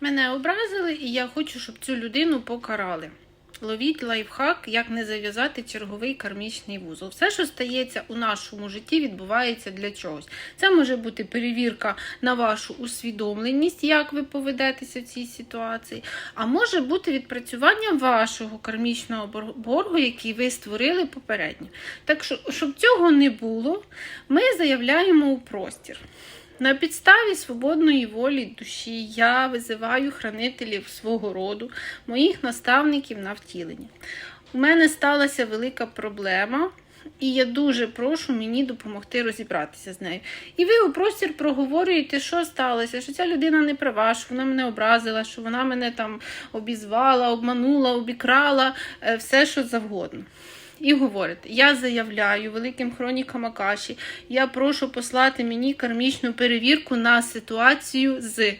Мене образили, і я хочу, щоб цю людину покарали. Ловіть лайфхак, як не зав'язати черговий кармічний вузол. Все, що стається у нашому житті, відбувається для чогось. Це може бути перевірка на вашу усвідомленість, як ви поведетеся в цій ситуації, а може бути відпрацювання вашого кармічного бор- боргу, який ви створили попередньо. Так що, щоб цього не було, ми заявляємо у простір. На підставі свободної волі душі я визиваю хранителів свого роду, моїх наставників на втілення. У мене сталася велика проблема, і я дуже прошу мені допомогти розібратися з нею. І ви у простір проговорюєте, що сталося, що ця людина не права, що вона мене образила, що вона мене там обізвала, обманула, обікрала, е, все що завгодно. І говорите, я заявляю великим хронікам Акаші, я прошу послати мені кармічну перевірку на ситуацію з